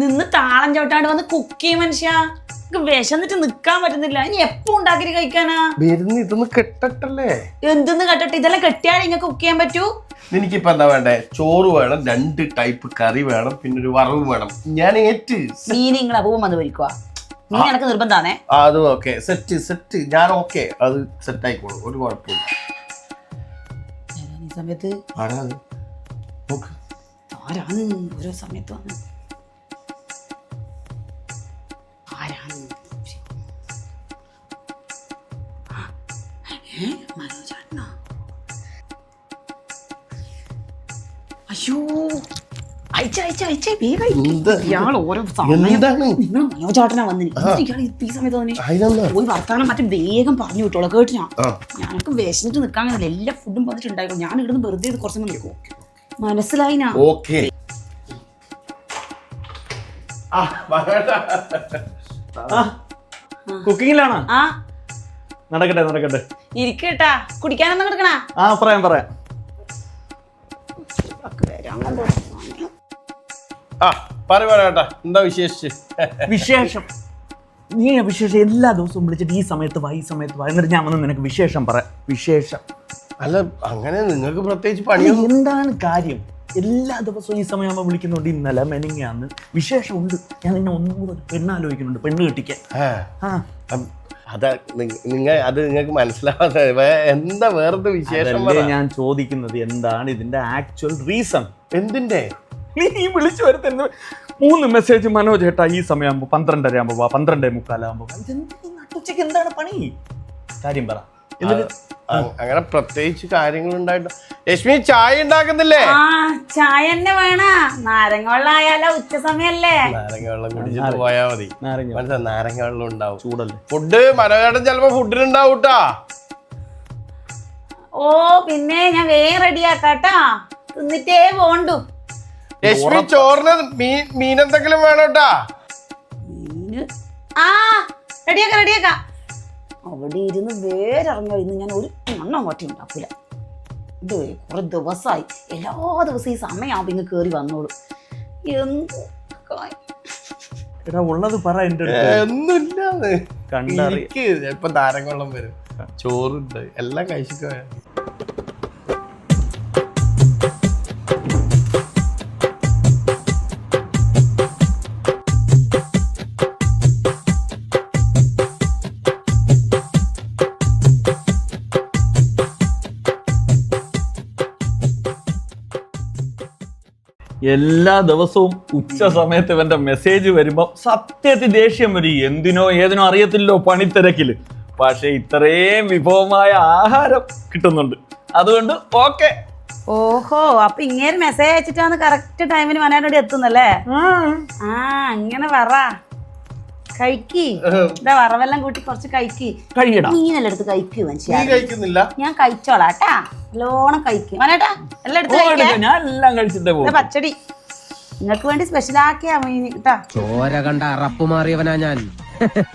നിന്ന് താളം ചവിട്ടാണ്ട് വന്ന് കുക്ക് ചെയ്യും മനുഷ്യ. വിശന്നിട്ട് നിക്കാൻ പറ്റുന്നില്ല. ഇനി എപ്പോ ഉണ്ടാക്കി കഴിക്കാനാ? വരുന്ന ഇതൊന്ന് കെട്ടട്ടല്ലേ? എന്തെന്ന് കെട്ടട്ടെ? ഇതെല്ലാം കെട്ടിയാൽ നിങ്ങൾക്ക് കുക്ക് ചെയ്യാൻ പറ്റൂ. എനിക്കിപ്പോ എന്താ വേണ്ടേ? ചോറ് വേണം രണ്ട് ടൈപ്പ് കറി വേണം പിന്നെ ഒരു വറവ് വേണം. ഞാൻ ഏറ്റ്. മീൻ നിങ്ങൾ അപൂർവം വന്ന് പൊരിക്കുക നീ എനക്ക് നിർബന്ധാണേ. അത് ഓക്കെ. Set set. ഞാൻ ഓക്കെ. അത് സെറ്റ് ആയിക്കോളും. ഒരു കുഴപ്പമില്ല. ഈ സമയത്ത്? ആരാ അത്? നോക്ക്. ആരാണ്? ഓരോ സമയത്ത് വന്ന്. അയ്യോ. അയച്ച അയച്ച അയച്ച. വേഗം? ഇയാൾ ഓരോ സമയം നിങ്ങൾ മനോജാട്ടനാ വന്നിന് ഇയാൾ ഈ സമയത്ത് അതിനെന്താ? പോയി വർത്താനം മറ്റും വേഗം പറഞ്ഞു വിട്ടോളൂ. കേട്ടിനാ? ആ. ഞങ്ങൾക്ക് വിശന്നിട്ട് നിൽക്കാൻ കഴിയില്ല എല്ലാ ഫുഡും വന്നിട്ടുണ്ടായിരുന്നു ഞാൻ ഇവിടുന്ന് വെറുതെ ഇത് കുറച്ച് നിൽക്കും മനസ്സിലായിനാ? ഓക്കെ. കുക്കിങ്ങിലാണോ? ആ. നടക്കട്ടെ നടക്കട്ടെ. ഇരിക്കട്ടാ കുടിക്കാനൊന്നും കിടക്കണ ആ പറയാം പറയാം. ആ പറ പറയട്ടാ എന്താ വിശേഷിച്ച്? വിശേഷം. നീ വിശേഷം എല്ലാ ദിവസവും വിളിച്ചിട്ട് ഈ സമയത്ത് വാ ഈ സമയത്ത് വാ. എന്നിട്ട് ഞാൻ വന്ന് നിനക്ക് വിശേഷം പറ. വിശേഷം. അല്ല അങ്ങനെ നിങ്ങൾക്ക് പ്രത്യേകിച്ച് പണി എന്താണ് കാര്യം? എല്ലാ ദിവസവും ഈ സമയമാകുമ്പോൾ വിളിക്കുന്നുണ്ട്. ഇന്നലെ മെനിങ്ങാന്ന്. വിശേഷമുണ്ട്. ഞാൻ നിന്നെ ഒന്നും കൂടെ പെണ്ണാലോചിക്കുന്നുണ്ട്. പെണ്ണ് കെട്ടിക്കാൻ. അതാ നിങ്ങൾ അത് നിങ്ങൾക്ക് മനസ്സിലാവാതെ എന്താ വേറത്തെ വിശേഷം ഞാൻ ചോദിക്കുന്നത് എന്താണ് ഇതിന്റെ ആക്ച്വൽ റീസൺ എന്തിന്റെ? നീ വിളിച്ചു വരുത്ത മൂന്ന് മെസ്സേജ് മനോജ് ഏട്ടാ ഈ സമയമാകുമ്പോൾ പന്ത്രണ്ടര ആകുമ്പോൾ പന്ത്രണ്ടേ മുക്കാലാകുമ്പോൾ എന്താണ് പണി? കാര്യം പറ. അങ്ങനെ പ്രത്യേകിച്ച് കാര്യങ്ങൾ ഉണ്ടായിട്ട് ലക്ഷ്മി ചായ ഉണ്ടാക്കുന്നില്ലേ? ആ ചായ തന്നെ വേണ. നാരങ്ങ വെള്ളം ആയാലോ ഉച്ച സമയല്ലേ? നാരങ്ങ വെള്ളം കുടിച്ചിട്ട് പോയാ മതി. നാരങ്ങ മനസ്സിലാ നാരങ്ങ വെള്ളം ഉണ്ടാവും. ചൂടല്ലേ? ഫുഡ് മനോഹരൻ ചിലപ്പോ ഫുഡിനുണ്ടാവും കേട്ടാ ഓ പിന്നെ ഞാൻ വേഗം റെഡിയാക്കാട്ടാ. തിന്നിട്ടേ പോണ്ടു. ലക്ഷ്മി ചോറിന് മീൻ മീൻ എന്തെങ്കിലും വേണോട്ടാ ആ റെഡിയാക്ക റെഡിയാക്ക. അവിടെ ഇരുന്ന് വേരിറങ്ങിയ ഇന്ന് ഞാൻ ഒരു മണ്ണം അങ്ങോട്ട് ഉണ്ടാക്കില്ല ഇത് കുറെ ദിവസമായി. എല്ലാ ദിവസവും ഈ സമയമാവും ഇങ്ങ് കയറി വന്നോളൂ. എന്ത് എടാ ഉള്ളത് പറ എന്റെ അടുത്ത്. ഒന്നുമില്ലാന്ന് കണ്ടറിയ. ചിലപ്പോ നാരങ്ങ വരും. ചോറുണ്ട്. എല്ലാം കഴിച്ചിട്ട് എല്ലാ ദിവസവും ഉച്ച സമയത്ത് ഇവന്റെ മെസ്സേജ് വരുമ്പോ സത്യത്തിൽ ദേഷ്യം വരും. എന്തിനോ ഏതിനോ അറിയത്തില്ലോ പണിത്തിരക്കിൽ. പക്ഷെ ഇത്രയും വിഭവമായ ആഹാരം കിട്ടുന്നുണ്ട്. അതുകൊണ്ട് ഓക്കെ ഓഹോ അപ്പൊ ഇങ്ങനെ മെസ്സേജ് അയച്ചിട്ടാണ് കറക്റ്റ് ടൈമിന് വനാനോട് എത്തുന്നല്ലേ? ആ. അങ്ങനെ പറ. കഴിക്കി. ഇതാ വറവെല്ലാം കൂട്ടി കുറച്ച് കഴിക്കി. കഴിയടാ. മീനെല്ലാം എടുത്ത് കഴിക്കൂ നീ കഴിക്കുന്നില്ല. ഞാൻ കഴിച്ചോളാട്ടാ നല്ലോണം കഴിക്കും. വനേട്ടാ എല്ലാം എടുത്ത് ഓ, കഴിക്കേ. ഞാൻ എല്ലാം കഴിച്ചിട്ടേ പച്ചടി. നിങ്ങൾക്ക് വേണ്ടി സ്പെഷ്യൽ ആക്കിയാ മീൻ കേട്ടാ. ചോര കണ്ട അറപ്പ് മാറിയവനാ ഞാൻ.